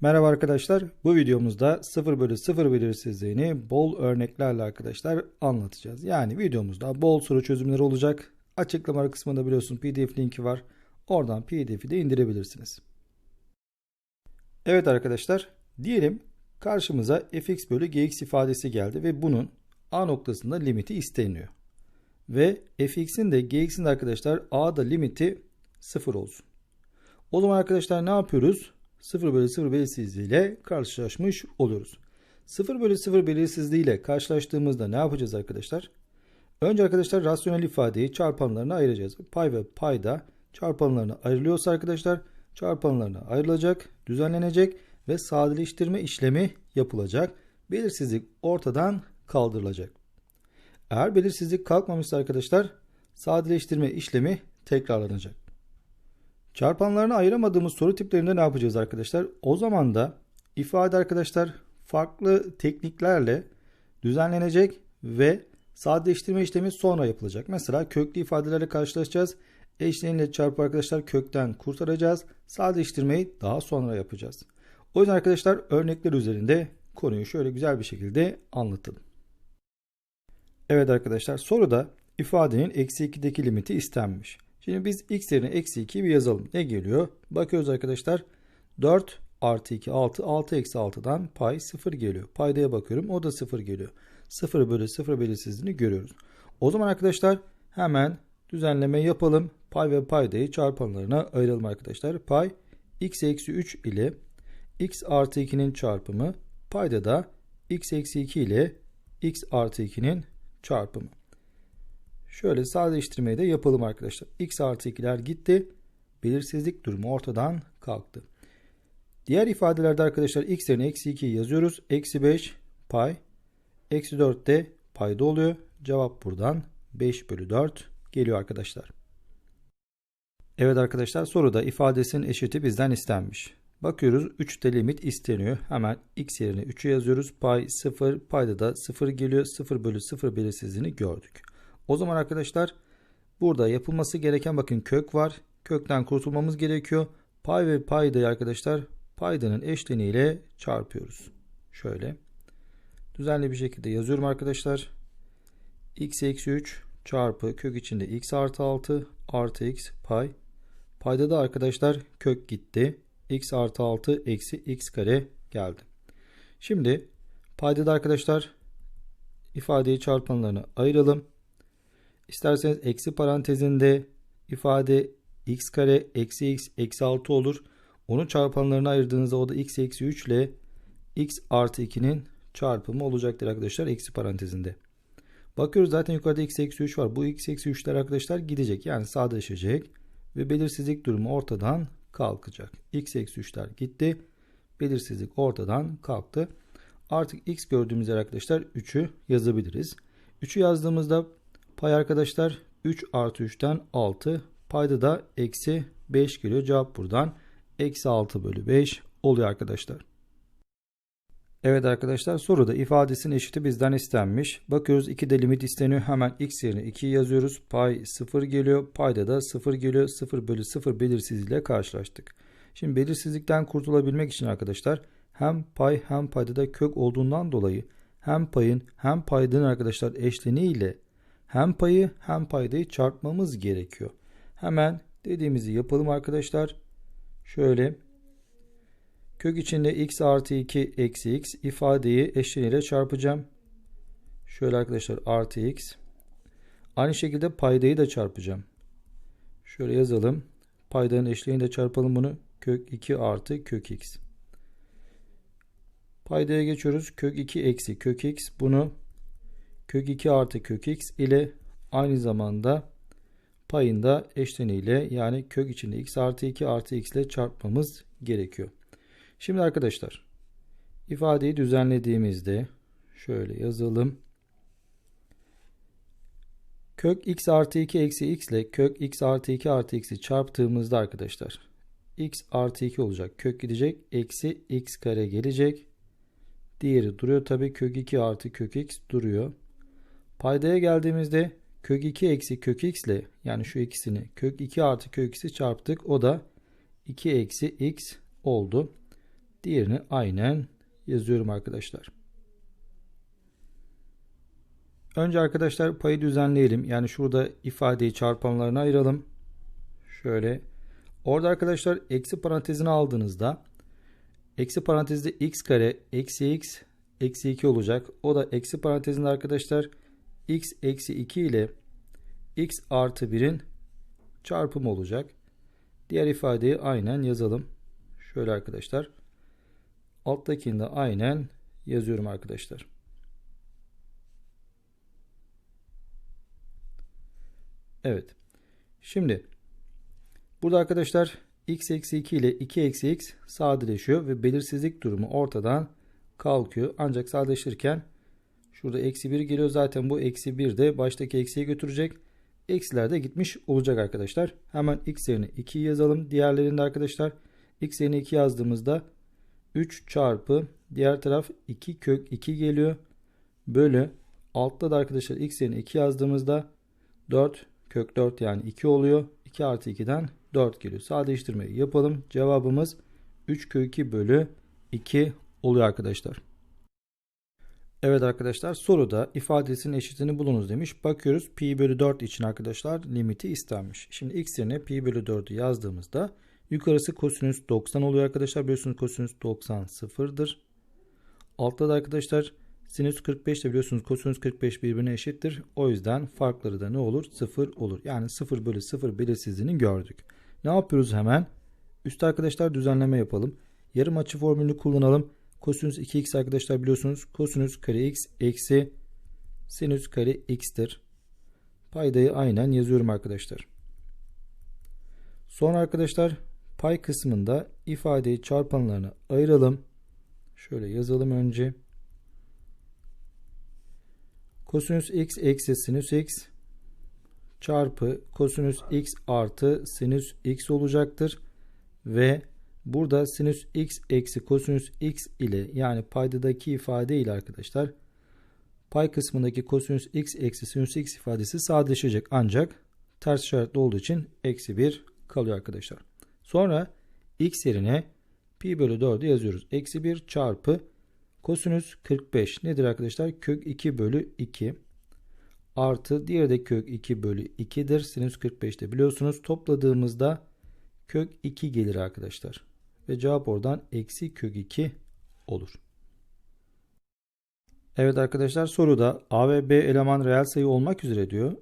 Merhaba arkadaşlar. Bu videomuzda 0 bölü 0 belirsizliğini bol örneklerle arkadaşlar anlatacağız. Yani videomuzda bol soru çözümleri olacak. Açıklama kısmında biliyorsun pdf linki var. Oradan pdf'i de indirebilirsiniz. Evet arkadaşlar. Diyelim karşımıza fx bölü gx ifadesi geldi ve bunun a noktasında limiti isteniyor. Ve fx'in de gx'in de arkadaşlar a'da limiti 0 olsun. O zaman arkadaşlar ne yapıyoruz? 0 bölü 0 belirsizliği ile karşılaşmış oluyoruz. 0 bölü 0 belirsizliği ile karşılaştığımızda ne yapacağız arkadaşlar? Önce arkadaşlar rasyonel ifadeyi çarpanlarına ayıracağız. Pay ve payda çarpanlarına ayrılıyorsa arkadaşlar çarpanlarına ayrılacak, düzenlenecek ve sadeleştirme işlemi yapılacak. Belirsizlik ortadan kaldırılacak. Eğer belirsizlik kalkmamışsa arkadaşlar sadeleştirme işlemi tekrarlanacak. Çarpanlarını ayıramadığımız soru tiplerinde ne yapacağız arkadaşlar? O zaman da ifade arkadaşlar farklı tekniklerle düzenlenecek ve sadeleştirme işlemi sonra yapılacak. Mesela köklü ifadelerle karşılaşacağız. Eşleniyle çarpı arkadaşlar kökten kurtaracağız. Sadeleştirmeyi daha sonra yapacağız. O yüzden arkadaşlar örnekler üzerinde konuyu şöyle güzel bir şekilde anlatalım. Evet arkadaşlar soruda ifadenin eksi 2'deki limiti istenmiş. Şimdi biz x yerine eksi 2'yi bir yazalım. Ne geliyor? Bakıyoruz arkadaşlar. 4 artı 2 6. 6 eksi 6'dan pay 0 geliyor. Paydaya bakıyorum. O da 0 geliyor. 0 bölü 0 belirsizliğini görüyoruz. O zaman arkadaşlar hemen düzenleme yapalım. Pay ve paydayı çarpanlarına ayıralım arkadaşlar. Pay x eksi 3 ile x artı 2'nin çarpımı. Payda da x eksi 2 ile x artı 2'nin çarpımı. Şöyle sadeleştirmeyi de yapalım arkadaşlar. x artı 2'ler gitti. Belirsizlik durumu ortadan kalktı. Diğer ifadelerde arkadaşlar x yerine eksi 2'yi yazıyoruz. Eksi 5 pay. Eksi 4 de payda oluyor. Cevap buradan 5 bölü 4 geliyor arkadaşlar. Evet arkadaşlar soruda ifadesinin eşiti bizden istenmiş. Bakıyoruz 3'te limit isteniyor. Hemen x yerine 3'ü yazıyoruz. Pay 0 payda da 0 geliyor. 0 bölü 0 belirsizliğini gördük. O zaman arkadaşlar burada yapılması gereken bakın kök var. Kökten kurtulmamız gerekiyor. Pay ve paydayı arkadaşlar paydanın eşleniğiyle çarpıyoruz. Şöyle. Düzenli bir şekilde yazıyorum arkadaşlar. x eksi 3 çarpı kök içinde x artı 6 artı x pay. Payda da arkadaşlar kök gitti. x artı 6 eksi x kare geldi. Şimdi payda da arkadaşlar ifadeyi çarpanlarına ayıralım. İsterseniz eksi parantezinde ifade x kare eksi x eksi 6 olur. Onu çarpanlarına ayırdığınızda o da x eksi 3 ile x artı 2'nin çarpımı olacaktır arkadaşlar eksi parantezinde. Bakıyoruz zaten yukarıda x eksi 3 var. Bu x eksi 3'ler arkadaşlar gidecek. Yani sadeleşecek. Ve belirsizlik durumu ortadan kalkacak. x eksi 3'ler gitti. Belirsizlik ortadan kalktı. Artık x gördüğümüz arkadaşlar 3'ü yazabiliriz. 3'ü yazdığımızda Pay arkadaşlar 3 artı 3'ten 6. Payda da eksi 5 geliyor. Cevap buradan eksi 6 bölü 5 oluyor arkadaşlar. Evet arkadaşlar soruda ifadesinin eşiti bizden istenmiş. Bakıyoruz 2 de limit isteniyor. Hemen x yerine 2 yazıyoruz. Pay 0 geliyor. Payda da 0 geliyor. 0 bölü 0 belirsizliğiyle karşılaştık. Şimdi belirsizlikten kurtulabilmek için arkadaşlar hem pay hem payda da kök olduğundan dolayı hem payın hem paydanın arkadaşlar eşleniği ile hem payı hem paydayı çarpmamız gerekiyor. Hemen dediğimizi yapalım arkadaşlar. Şöyle kök içinde x artı 2 eksi x ifadeyi eşleniyle çarpacağım. Şöyle arkadaşlar artı x. Aynı şekilde paydayı da çarpacağım. Şöyle yazalım. Paydanın eşliğini de çarpalım bunu. Kök 2 artı kök x. Paydaya geçiyoruz. Kök 2 eksi kök x. Bunu kök 2 artı kök x ile aynı zamanda payında eşleniyle yani kök içinde x artı 2 artı x ile çarpmamız gerekiyor. Şimdi arkadaşlar ifadeyi düzenlediğimizde şöyle yazalım. Kök x artı 2 eksi x ile kök x artı 2 artı x'i çarptığımızda arkadaşlar x artı 2 olacak. Kök gidecek. Eksi x kare gelecek. Diğeri duruyor. Tabii kök 2 artı kök x duruyor. Paydaya geldiğimizde kök 2 eksi kök x ile yani şu ikisini kök 2 artı kök x'i çarptık. O da 2 eksi x oldu. Diğerini aynen yazıyorum arkadaşlar. Önce arkadaşlar payı düzenleyelim. Yani şurada ifadeyi çarpanlarına ayıralım. Şöyle. Orada arkadaşlar eksi parantezini aldığınızda eksi parantezde x kare eksi x eksi 2 olacak. O da eksi parantezinde arkadaşlar x eksi 2 ile x artı 1'in çarpımı olacak. Diğer ifadeyi aynen yazalım. Şöyle arkadaşlar. Alttakini de aynen yazıyorum arkadaşlar. Evet. Şimdi burada arkadaşlar x eksi 2 ile 2 eksi x sadeleşiyor ve belirsizlik durumu ortadan kalkıyor. Ancak sadeleşirken şurada eksi 1 geliyor. Zaten bu eksi 1 de baştaki eksiye götürecek. Eksiler de gitmiş olacak arkadaşlar. Hemen x yerine 2 yazalım. Diğerlerinde arkadaşlar x yerine 2 yazdığımızda 3 çarpı diğer taraf 2 kök 2 geliyor. Bölü altta da arkadaşlar x yerine 2 yazdığımızda 4 kök 4 yani 2 oluyor. 2 artı 2'den 4 geliyor. Sadeleştirmeyi yapalım. Cevabımız 3 kök 2 bölü 2 oluyor arkadaşlar. Evet arkadaşlar soruda ifadesinin eşitini bulunuz demiş. Bakıyoruz pi bölü 4 için arkadaşlar limiti istenmiş. Şimdi x yerine pi bölü 4'ü yazdığımızda yukarısı kosinüs 90 oluyor arkadaşlar. Biliyorsunuz kosinüs 90 sıfırdır. Altta da arkadaşlar sinüs 45 de biliyorsunuz kosinüs 45 birbirine eşittir. O yüzden farkları da ne olur? 0 olur. Yani 0 bölü 0 belirsizliğini gördük. Ne yapıyoruz hemen? Üstte arkadaşlar düzenleme yapalım. Yarım açı formülünü kullanalım. Kosinüs 2x arkadaşlar biliyorsunuz. Kosinüs kare x eksi sinüs kare x'tir. Paydayı aynen yazıyorum arkadaşlar. Sonra arkadaşlar pay kısmında ifadeyi çarpanlarına ayıralım. Şöyle yazalım önce. Kosinüs x eksi sinüs x çarpı kosinüs x artı sinüs x olacaktır. Ve burada sinüs x eksi kosinüs x ile yani paydadaki ifade ile arkadaşlar pay kısmındaki kosinüs x eksi sinüs x ifadesi sadeleşecek ancak ters işaretli olduğu için eksi 1 kalıyor arkadaşlar. Sonra x yerine pi bölü 4'ü yazıyoruz. Eksi 1 çarpı kosinüs 45 nedir arkadaşlar? Kök 2 bölü 2 artı diğeri de kök 2 bölü 2'dir. Sinüs 45'te biliyorsunuz topladığımızda kök 2 gelir arkadaşlar. Ve cevap oradan eksi kök 2 olur. Evet arkadaşlar soruda a ve b eleman reel sayı olmak üzere diyor.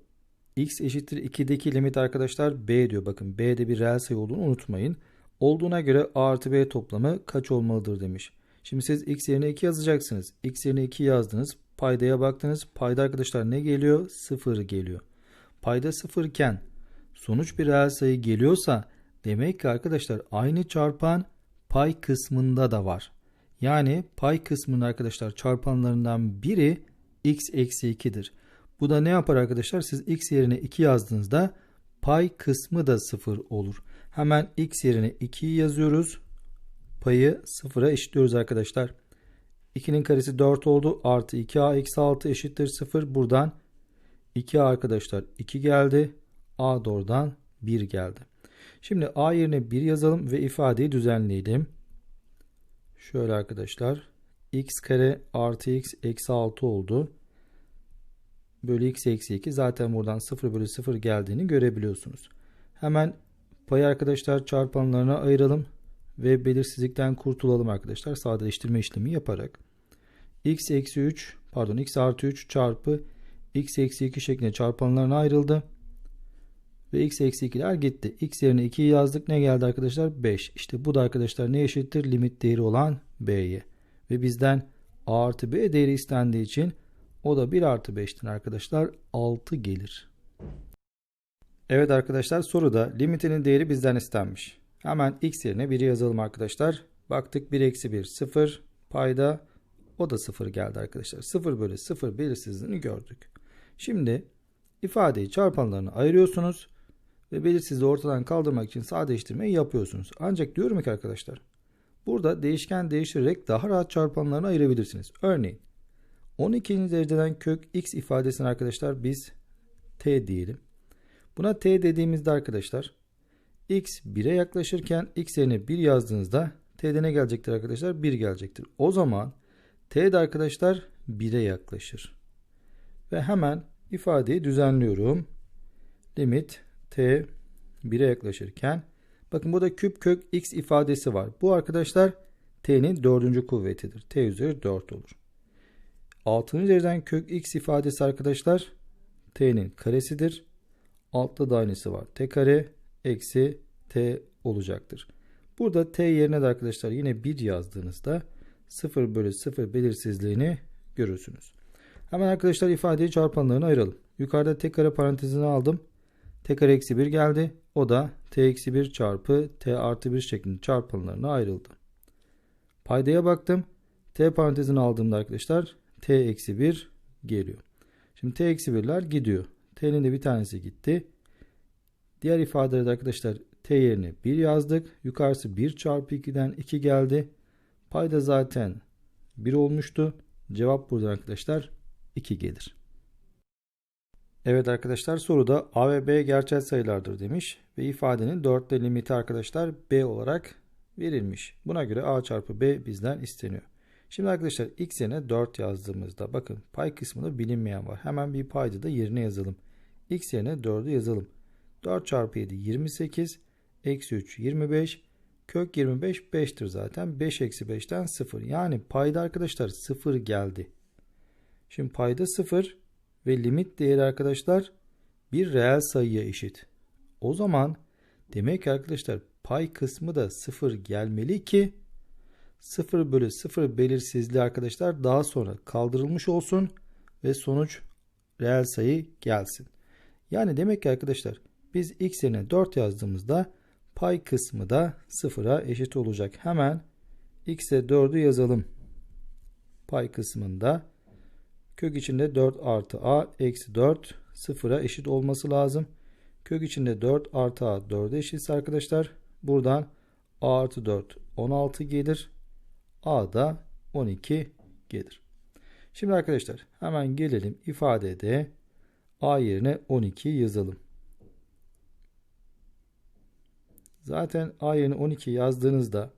x eşittir 2'deki limit arkadaşlar b diyor. Bakın b'de bir reel sayı olduğunu unutmayın. Olduğuna göre a artı b toplamı kaç olmalıdır demiş. Şimdi siz x yerine 2 yazacaksınız. x yerine 2 yazdınız. Paydaya baktınız. Payda arkadaşlar ne geliyor? 0 geliyor. Payda 0 iken sonuç bir reel sayı geliyorsa demek ki arkadaşlar aynı çarpan pay kısmında da var. Yani pay kısmının arkadaşlar çarpanlarından biri x eksi 2'dir. Bu da ne yapar arkadaşlar? Siz x yerine 2 yazdığınızda pay kısmı da 0 olur. Hemen x yerine 2'yi yazıyoruz. Payı 0'a eşitliyoruz arkadaşlar. 2'nin karesi 4 oldu. Artı 2a eksi 6 eşittir 0. Buradan 2a arkadaşlar 2 geldi. a doğrudan 1 geldi. Şimdi a yerine 1 yazalım ve ifadeyi düzenleyelim. Şöyle arkadaşlar. x kare artı x eksi 6 oldu. Bölü x eksi 2. Zaten buradan 0 bölü 0 geldiğini görebiliyorsunuz. Hemen payı arkadaşlar çarpanlarına ayıralım. Ve belirsizlikten kurtulalım arkadaşlar. Sadeleştirme işlemi yaparak. x eksi 3 pardon x artı 3 çarpı x eksi 2 şeklinde çarpanlarına ayrıldı. Ve x eksi 2'ler gitti. x yerine 2'yi yazdık. Ne geldi arkadaşlar? 5. İşte bu da arkadaşlar ne eşittir? Limit değeri olan b'ye. Ve bizden a artı b değeri istendiği için o da 1 artı 5'ten arkadaşlar 6 gelir. Evet arkadaşlar soruda limitinin değeri bizden istenmiş. Hemen x yerine 1'i yazalım arkadaşlar. Baktık 1 eksi 1 0 payda o da 0 geldi arkadaşlar. 0 bölü 0 belirsizliğini gördük. Şimdi ifadeyi çarpanlarına ayırıyorsunuz ve belirsizliği ortadan kaldırmak için sadeleştirmeyi yapıyorsunuz. Ancak diyorum ki arkadaşlar burada değişken değiştirerek daha rahat çarpanlarını ayırabilirsiniz. Örneğin 12. dereceden kök x ifadesini arkadaşlar biz t diyelim. Buna t dediğimizde arkadaşlar x 1'e yaklaşırken x yerine 1 yazdığınızda T'de ne gelecektir arkadaşlar? 1 gelecektir. O zaman T'de arkadaşlar 1'e yaklaşır. Ve hemen ifadeyi düzenliyorum. Limit T 1'e yaklaşırken bakın burada küp kök x ifadesi var. Bu arkadaşlar T'nin dördüncü kuvvetidir. T üzeri 4 olur. 6. dereceden kök x ifadesi arkadaşlar T'nin karesidir. Altta da aynısı var. T kare eksi T olacaktır. Burada T yerine de arkadaşlar yine 1 yazdığınızda 0 bölü 0 belirsizliğini görürsünüz. Hemen arkadaşlar ifadeyi çarpanlarına ayıralım. Yukarıda T kare parantezini aldım. T kare eksi 1 geldi. O da T eksi 1 çarpı T artı 1 şeklinde çarpanlarına ayrıldı. Paydaya baktım. T parantezini aldığımda arkadaşlar T eksi 1 geliyor. Şimdi T eksi 1'ler gidiyor. T'nin de bir tanesi gitti. Diğer ifadelerde arkadaşlar T yerine 1 yazdık. Yukarısı 1 çarpı 2'den 2 geldi. Payda zaten 1 olmuştu. Cevap buradan arkadaşlar 2 gelir. Evet arkadaşlar soruda A ve B gerçel sayılardır demiş ve ifadenin 4'te limiti arkadaşlar B olarak verilmiş. Buna göre A çarpı B bizden isteniyor. Şimdi arkadaşlar x yerine 4 yazdığımızda bakın pay kısmında bilinmeyen var. Hemen bir payda da yerine yazalım. x yerine 4'ü yazalım. 4 çarpı 7 28 eksi 3 25 kök 25 5'tir zaten. 5 eksi 5'ten 0. Yani payda arkadaşlar 0 geldi. Şimdi payda 0 ve limit değeri arkadaşlar bir reel sayıya eşit. O zaman demek ki arkadaşlar pay kısmı da 0 gelmeli ki 0 bölü 0 belirsizliği arkadaşlar daha sonra kaldırılmış olsun ve sonuç reel sayı gelsin. Yani demek ki arkadaşlar biz x yerine 4 yazdığımızda pay kısmı da 0'a eşit olacak. Hemen x'e 4'ü yazalım. Pay kısmında kök içinde 4 artı a eksi 4 0'a eşit olması lazım. Kök içinde 4 artı a 4'e eşitse arkadaşlar buradan a artı 4 16 gelir. A da 12 gelir. Şimdi arkadaşlar hemen gelelim ifadede A yerine 12 yazalım. Zaten A yerine 12 yazdığınızda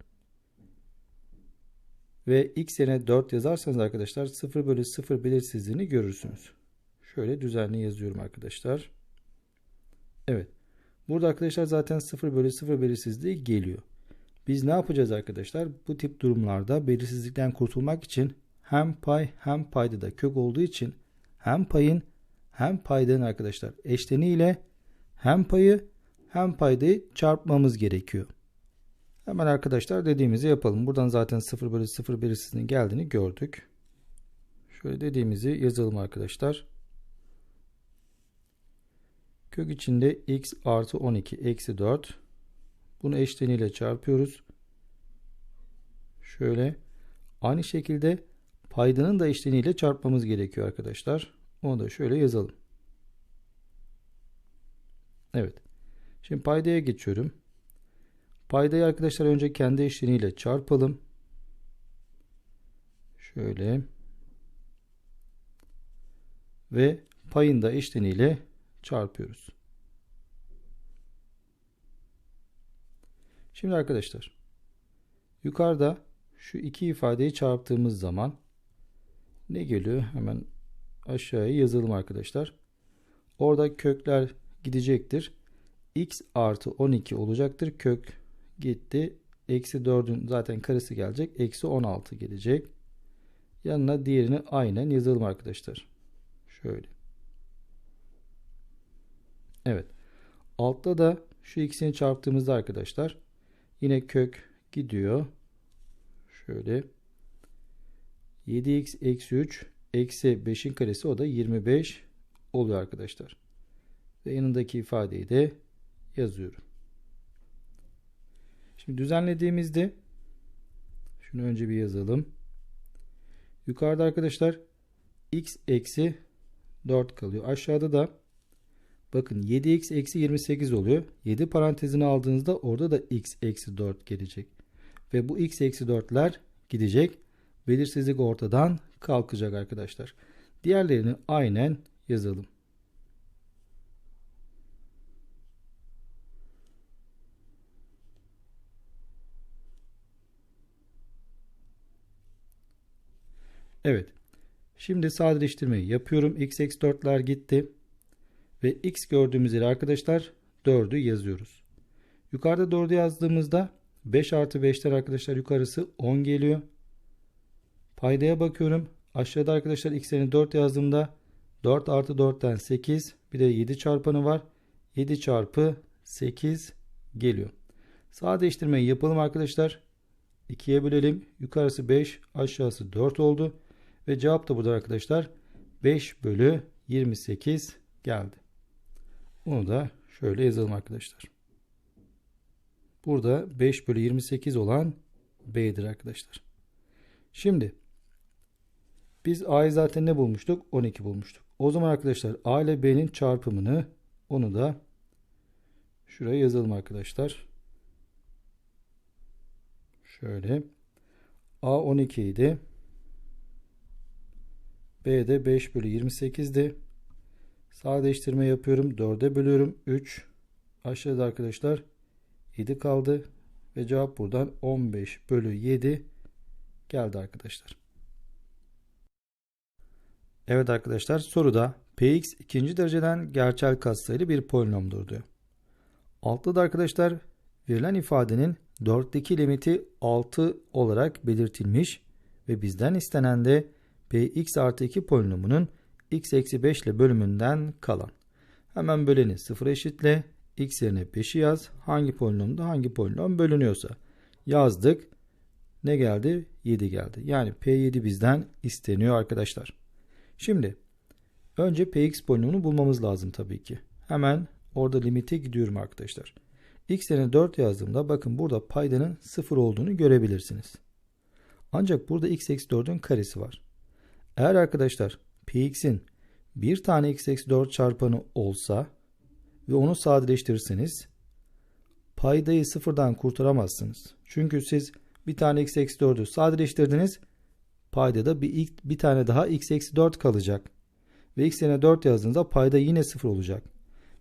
ve x yerine 4 yazarsanız arkadaşlar 0 bölü 0 belirsizliğini görürsünüz. Şöyle düzenli yazıyorum arkadaşlar. Evet. Burada arkadaşlar zaten 0 bölü 0 belirsizliği geliyor. Biz ne yapacağız arkadaşlar? Bu tip durumlarda belirsizlikten kurtulmak için hem pay hem payda da kök olduğu için hem payın hem paydanın arkadaşlar eşleniyle hem payı hem paydayı çarpmamız gerekiyor. Hemen arkadaşlar dediğimizi yapalım. Buradan zaten 0 bölü 0 belirsizliğinin geldiğini gördük. Şöyle dediğimizi yazalım arkadaşlar. Kök içinde x artı 12 eksi 4 bunu eşleniyle çarpıyoruz. Şöyle. Aynı şekilde paydanın da eşleniyle çarpmamız gerekiyor arkadaşlar. Onu da şöyle yazalım. Evet. Şimdi paydaya geçiyorum. Paydayı arkadaşlar önce kendi eşleniyle çarpalım. Şöyle. Ve payın da eşleniyle çarpıyoruz. Şimdi arkadaşlar yukarıda şu iki ifadeyi çarptığımız zaman ne geliyor? Hemen aşağıya yazalım arkadaşlar. Orada kökler gidecektir. x artı 12 olacaktır. Kök gitti. Eksi 4'ün zaten karesi gelecek. Eksi 16 gelecek. Yanına diğerini aynen yazalım arkadaşlar. Şöyle. Evet. Altta da şu ikisini çarptığımızda arkadaşlar Yine kök gidiyor. Şöyle. 7x eksi 3 eksi 5'in karesi o da 25 oluyor arkadaşlar. Ve yanındaki ifadeyi de yazıyorum. Şimdi düzenlediğimizde şunu önce bir yazalım. Yukarıda arkadaşlar x eksi 4 kalıyor. Aşağıda da Bakın 7x eksi 28 oluyor. 7 parantezini aldığınızda orada da x eksi 4 gelecek. Ve bu x eksi 4'ler gidecek. Belirsizlik ortadan kalkacak arkadaşlar. Diğerlerini aynen yazalım. Evet. Şimdi sadeleştirmeyi yapıyorum. x eksi 4'ler gitti. Ve x gördüğümüz yere arkadaşlar 4'ü yazıyoruz. Yukarıda 4'ü yazdığımızda 5 artı 5'ler arkadaşlar yukarısı 10 geliyor. Paydaya bakıyorum. Aşağıda arkadaşlar x'lerini 4 yazdığımda 4 artı 4'ten 8 bir de 7 çarpanı var. 7 çarpı 8 geliyor. Sadeleştirmeyi yapalım arkadaşlar. 2'ye bölelim. Yukarısı 5 aşağısı 4 oldu. Ve cevap da burada arkadaşlar 5 bölü 28 geldi. Bunu da şöyle yazalım arkadaşlar. Burada 5 bölü 28 olan B'dir arkadaşlar. Şimdi biz A'yı zaten ne bulmuştuk? 12 bulmuştuk. O zaman arkadaşlar A ile B'nin çarpımını onu da şuraya yazalım arkadaşlar. Şöyle. A 12 idi. B de 5 bölü 28'di. Sadeleştirme yapıyorum. 4'e bölüyorum. 3. Aşağıda arkadaşlar 7 kaldı. Ve cevap buradan 15 bölü 7 geldi arkadaşlar. Evet arkadaşlar soruda px ikinci dereceden gerçel katsayılı bir polinomdur diyor. Altta da arkadaşlar verilen ifadenin 4'teki limiti 6 olarak belirtilmiş ve bizden istenen de px artı 2 polinomunun x eksi 5 ile bölümünden kalan. Hemen böleni 0 eşitle x yerine 5'i yaz. Hangi polinomda hangi polinom bölünüyorsa yazdık. Ne geldi? 7 geldi. Yani P7 bizden isteniyor arkadaşlar. Şimdi önce Px polinomunu bulmamız lazım tabii ki. Hemen orada limite gidiyorum arkadaşlar. X yerine 4 yazdığımda bakın burada paydanın 0 olduğunu görebilirsiniz. Ancak burada x eksi 4'ün karesi var. Eğer arkadaşlar Px'in bir tane x eksi 4 çarpanı olsa ve onu sadeleştirirseniz paydayı sıfırdan kurtaramazsınız. Çünkü siz bir tane x eksi 4'ü sadeleştirdiniz. Paydada bir, bir tane daha x eksi 4 kalacak. Ve x yerine 4 yazdığınızda payda yine 0 olacak.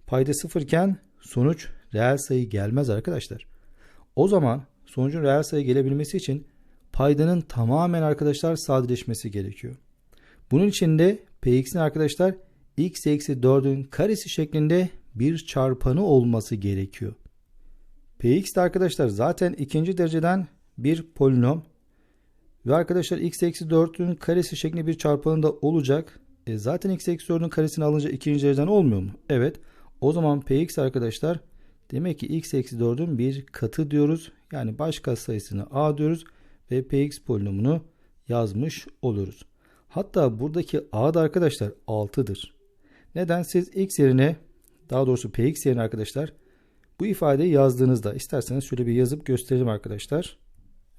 Payda 0 iken sonuç reel sayı gelmez arkadaşlar. O zaman sonucun reel sayı gelebilmesi için paydanın tamamen arkadaşlar sadeleşmesi gerekiyor. Bunun için de px'in arkadaşlar x eksi 4'ün karesi şeklinde bir çarpanı olması gerekiyor. px de arkadaşlar zaten ikinci dereceden bir polinom ve arkadaşlar x eksi 4'ün karesi şeklinde bir çarpanı da olacak. E zaten x eksi 4'ün karesini alınca ikinci dereceden olmuyor mu? Evet. O zaman px arkadaşlar demek ki x eksi 4'ün bir katı diyoruz. Yani baş sayısını a diyoruz ve px polinomunu yazmış oluruz. Hatta buradaki a da arkadaşlar 6'dır. Neden? Siz x yerine daha doğrusu px yerine arkadaşlar bu ifadeyi yazdığınızda isterseniz şöyle bir yazıp gösterelim arkadaşlar.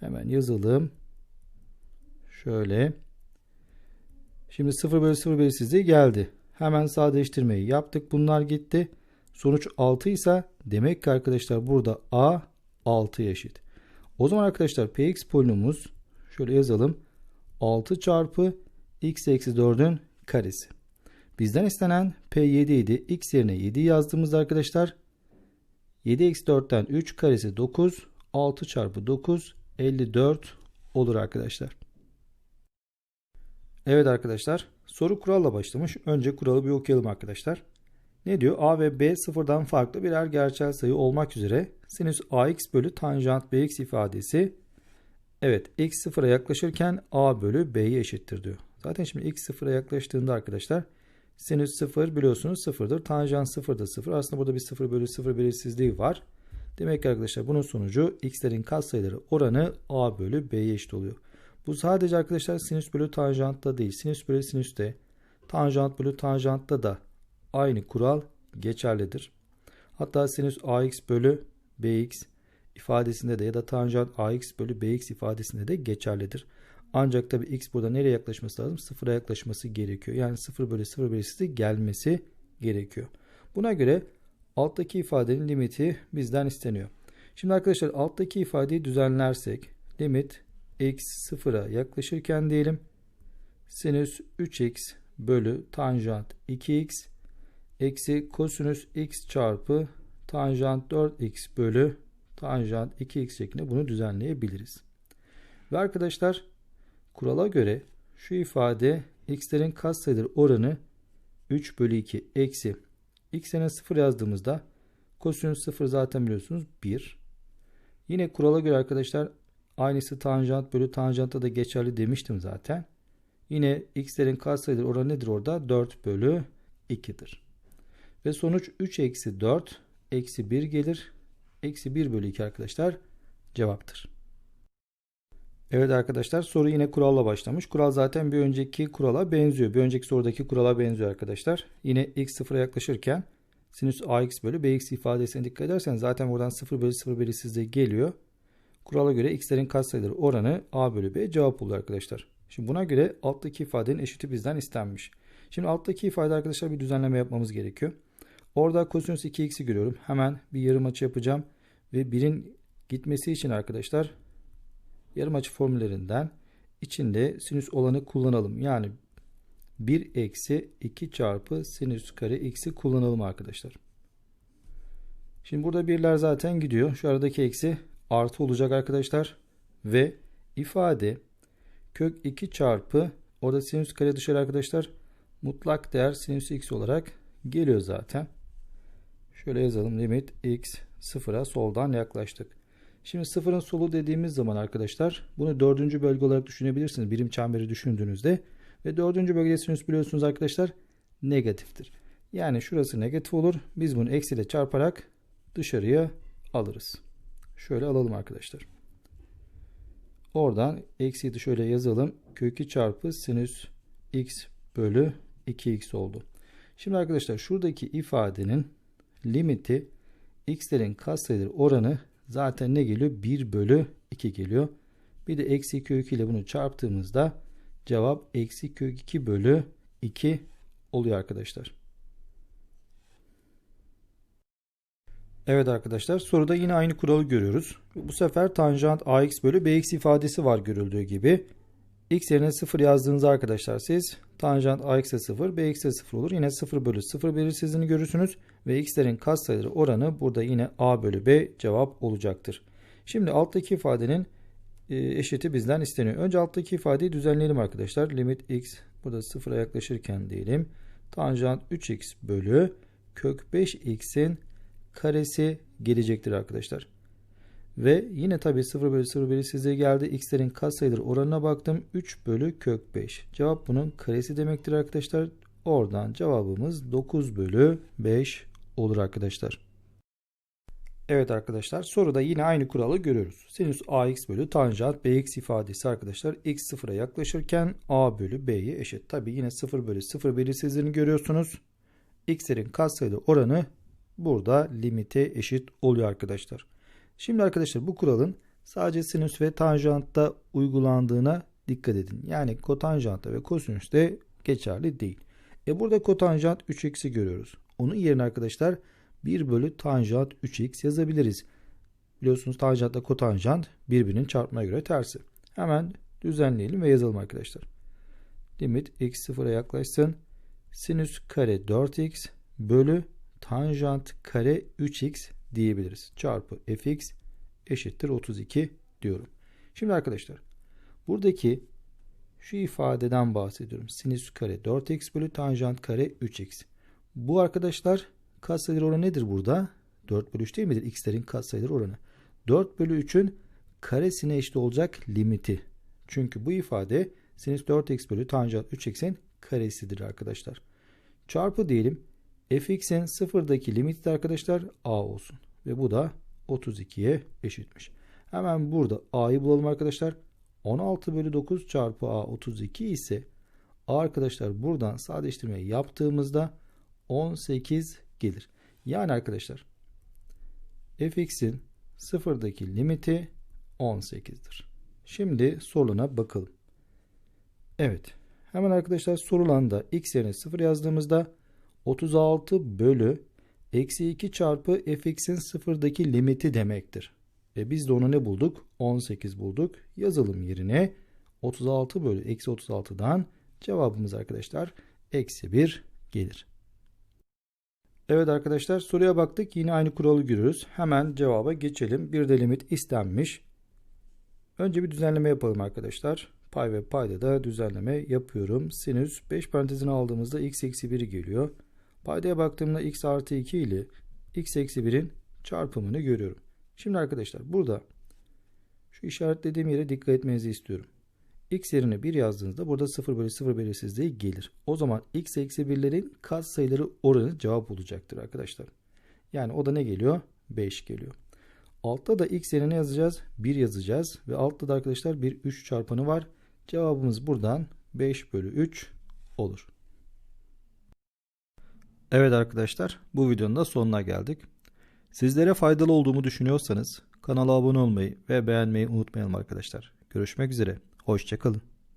Hemen yazalım. Şöyle. Şimdi 0 bölü 0 belirsizliği geldi. Hemen sadeleştirmeyi yaptık. Bunlar gitti. Sonuç 6 ise demek ki arkadaşlar burada a 6 eşit. O zaman arkadaşlar px polinomumuz şöyle yazalım. 6 çarpı x eksi 4'ün karesi. Bizden istenen P7 idi. X yerine 7 yazdığımızda arkadaşlar 7 eksi 4'ten 3 karesi 9. 6 çarpı 9 54 olur arkadaşlar. Evet arkadaşlar soru kuralla başlamış. Önce kuralı bir okuyalım arkadaşlar. Ne diyor? A ve B sıfırdan farklı birer gerçel sayı olmak üzere sinüs ax bölü tanjant bx ifadesi evet x sıfıra yaklaşırken a bölü b'ye eşittir diyor. Zaten şimdi x sıfıra yaklaştığında arkadaşlar sinüs sıfır biliyorsunuz sıfırdır. Tanjant sıfır da sıfır. Aslında burada bir sıfır bölü sıfır belirsizliği var. Demek ki arkadaşlar bunun sonucu x'lerin katsayıları oranı a bölü b'ye eşit oluyor. Bu sadece arkadaşlar sinüs bölü tanjantta değil. Sinüs bölü sinüste, tanjant bölü tanjantta da aynı kural geçerlidir. Hatta sinüs ax bölü bx ifadesinde de ya da tanjant ax bölü bx ifadesinde de geçerlidir. Ancak tabi x burada nereye yaklaşması lazım? Sıfıra yaklaşması gerekiyor. Yani 0 bölü 0 bölü gelmesi gerekiyor. Buna göre alttaki ifadenin limiti bizden isteniyor. Şimdi arkadaşlar alttaki ifadeyi düzenlersek limit x sıfıra yaklaşırken diyelim sinüs 3x bölü tanjant 2x eksi kosinüs x çarpı tanjant 4x bölü tanjant 2x şeklinde bunu düzenleyebiliriz. Ve arkadaşlar kurala göre şu ifade x'lerin katsayıları oranı 3 bölü 2 eksi x'e 0 yazdığımızda kosinüs 0 zaten biliyorsunuz 1. Yine kurala göre arkadaşlar aynısı tanjant bölü tanjanta da geçerli demiştim zaten. Yine x'lerin katsayıları oranı nedir orada? 4 bölü 2'dir. Ve sonuç 3 eksi 4 eksi 1 gelir. Eksi 1 bölü 2 arkadaşlar cevaptır. Evet arkadaşlar soru yine kuralla başlamış. Kural zaten bir önceki kurala benziyor. Bir önceki sorudaki kurala benziyor arkadaşlar. Yine x sıfıra yaklaşırken sinüs ax bölü bx ifadesine dikkat ederseniz zaten buradan 0 bölü 0 belirsizliği geliyor. Kurala göre x'lerin katsayıları oranı a bölü b cevap oluyor arkadaşlar. Şimdi buna göre alttaki ifadenin eşiti bizden istenmiş. Şimdi alttaki ifade arkadaşlar bir düzenleme yapmamız gerekiyor. Orada kosinüs 2x'i görüyorum. Hemen bir yarım açı yapacağım. Ve 1'in gitmesi için arkadaşlar yarım açı formüllerinden içinde sinüs olanı kullanalım. Yani 1 eksi 2 çarpı sinüs kare x'i kullanalım arkadaşlar. Şimdi burada birler zaten gidiyor. Şu aradaki eksi artı olacak arkadaşlar. Ve ifade kök 2 çarpı orada sinüs kare dışarı arkadaşlar mutlak değer sinüs x olarak geliyor zaten. Şöyle yazalım limit x sıfıra soldan yaklaştık. Şimdi sıfırın solu dediğimiz zaman arkadaşlar bunu dördüncü bölge olarak düşünebilirsiniz. Birim çemberi düşündüğünüzde. Ve dördüncü bölgede sinüs biliyorsunuz arkadaşlar negatiftir. Yani şurası negatif olur. Biz bunu eksiyle çarparak dışarıya alırız. Şöyle alalım arkadaşlar. Oradan eksiyi de şöyle yazalım. Kökü çarpı sinüs x bölü 2x oldu. Şimdi arkadaşlar şuradaki ifadenin limiti x'lerin katsayıları oranı zaten ne geliyor? 1 bölü 2 geliyor. Bir de eksi kök ile bunu çarptığımızda cevap eksi kök 2 bölü 2 oluyor arkadaşlar. Evet arkadaşlar soruda yine aynı kuralı görüyoruz. Bu sefer tanjant ax bölü bx ifadesi var görüldüğü gibi. x yerine 0 yazdığınızda arkadaşlar siz tanjant ax'e 0 bx'e 0 olur. Yine 0 bölü 0 belirsizliğini görürsünüz. Ve x'lerin katsayıları oranı burada yine a bölü b cevap olacaktır. Şimdi alttaki ifadenin e, eşiti bizden isteniyor. Önce alttaki ifadeyi düzenleyelim arkadaşlar. Limit x burada 0'a yaklaşırken diyelim. Tanjant 3x bölü kök 5x'in karesi gelecektir arkadaşlar. Ve yine tabi 0 bölü 0 belirsizliği geldi. X'lerin katsayıları oranına baktım. 3 bölü kök 5. Cevap bunun karesi demektir arkadaşlar. Oradan cevabımız 9 bölü 5 olur arkadaşlar. Evet arkadaşlar soruda yine aynı kuralı görüyoruz. Sinüs ax bölü tanjant bx ifadesi arkadaşlar x sıfıra yaklaşırken a bölü b'ye eşit. Tabi yine 0 bölü 0 belirsizliğini görüyorsunuz. x'lerin katsayılı oranı burada limite eşit oluyor arkadaşlar. Şimdi arkadaşlar bu kuralın sadece sinüs ve tanjantta uygulandığına dikkat edin. Yani kotanjantta ve kosinüste geçerli değil. E burada kotanjant 3x'i görüyoruz. Onun yerine arkadaşlar 1 bölü tanjant 3x yazabiliriz. Biliyorsunuz tanjantla kotanjant birbirinin çarpmaya göre tersi. Hemen düzenleyelim ve yazalım arkadaşlar. Limit x sıfıra yaklaşsın. Sinüs kare 4x bölü tanjant kare 3x diyebiliriz. Çarpı fx eşittir 32 diyorum. Şimdi arkadaşlar buradaki şu ifadeden bahsediyorum. Sinüs kare 4x bölü tanjant kare 3x. Bu arkadaşlar katsayıları oranı nedir burada? 4 bölü 3 değil midir? x'lerin katsayıları oranı. 4 bölü 3'ün karesine eşit olacak limiti. Çünkü bu ifade sinüs 4x bölü tanjant 3x'in karesidir arkadaşlar. Çarpı diyelim fx'in sıfırdaki limiti de arkadaşlar a olsun. Ve bu da 32'ye eşitmiş. Hemen burada a'yı bulalım arkadaşlar. 16 bölü 9 çarpı a 32 ise a arkadaşlar buradan sadeleştirmeyi yaptığımızda 18 gelir. Yani arkadaşlar fx'in sıfırdaki limiti 18'dir. Şimdi soruna bakalım. Evet. Hemen arkadaşlar sorulanda x yerine 0 yazdığımızda 36 bölü eksi 2 çarpı fx'in sıfırdaki limiti demektir. E biz de onu ne bulduk? 18 bulduk. Yazalım yerine 36 bölü eksi 36'dan cevabımız arkadaşlar eksi 1 gelir. Evet arkadaşlar soruya baktık. Yine aynı kuralı görüyoruz. Hemen cevaba geçelim. Bir de limit istenmiş. Önce bir düzenleme yapalım arkadaşlar. Pay ve payda da düzenleme yapıyorum. Sinüs 5 parantezine aldığımızda x eksi 1 geliyor. Paydaya baktığımda x artı 2 ile x eksi 1'in çarpımını görüyorum. Şimdi arkadaşlar burada şu işaretlediğim yere dikkat etmenizi istiyorum. X yerine 1 yazdığınızda burada 0 bölü 0 belirsizliği gelir. O zaman x eksi 1'lerin katsayıları oranı cevap olacaktır arkadaşlar. Yani o da ne geliyor? 5 geliyor. Altta da x yerine ne yazacağız? 1 yazacağız. Ve altta da arkadaşlar bir 3 çarpanı var. Cevabımız buradan 5 bölü 3 olur. Evet arkadaşlar bu videonun da sonuna geldik. Sizlere faydalı olduğumu düşünüyorsanız kanala abone olmayı ve beğenmeyi unutmayalım arkadaşlar. Görüşmek üzere. Hoşçakalın.